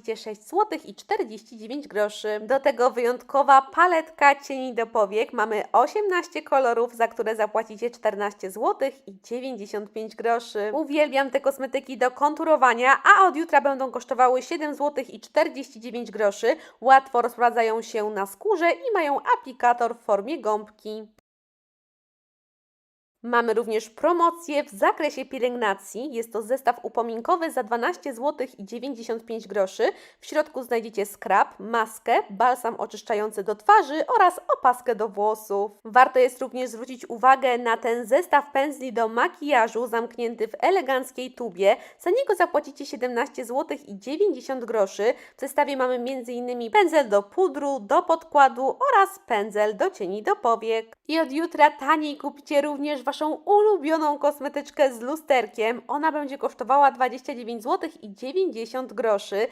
zapłacicie 6 zł i 49 groszy. Do tego wyjątkowa paletka cieni do powiek. Mamy 18 kolorów, za które zapłacicie 14 zł i 95 groszy. Uwielbiam te kosmetyki do konturowania, a od jutra będą kosztowały 7 zł i 49 groszy. Łatwo rozprowadzają się na skórze i mają aplikator w formie gąbki. Mamy również promocję w zakresie pielęgnacji. Jest to zestaw upominkowy za 12 zł i 95 groszy. W środku znajdziecie skrab, maskę, balsam oczyszczający do twarzy oraz opaskę do włosów. Warto jest również zwrócić uwagę na ten zestaw pędzli do makijażu zamknięty w eleganckiej tubie. Za niego zapłacicie 17 zł i 90 groszy. W zestawie mamy m.in. pędzel do pudru, do podkładu oraz pędzel do cieni do powiek. I od jutra taniej kupicie również Waszą ulubioną kosmetyczkę z lusterkiem. Ona będzie kosztowała 29 zł i 90 groszy.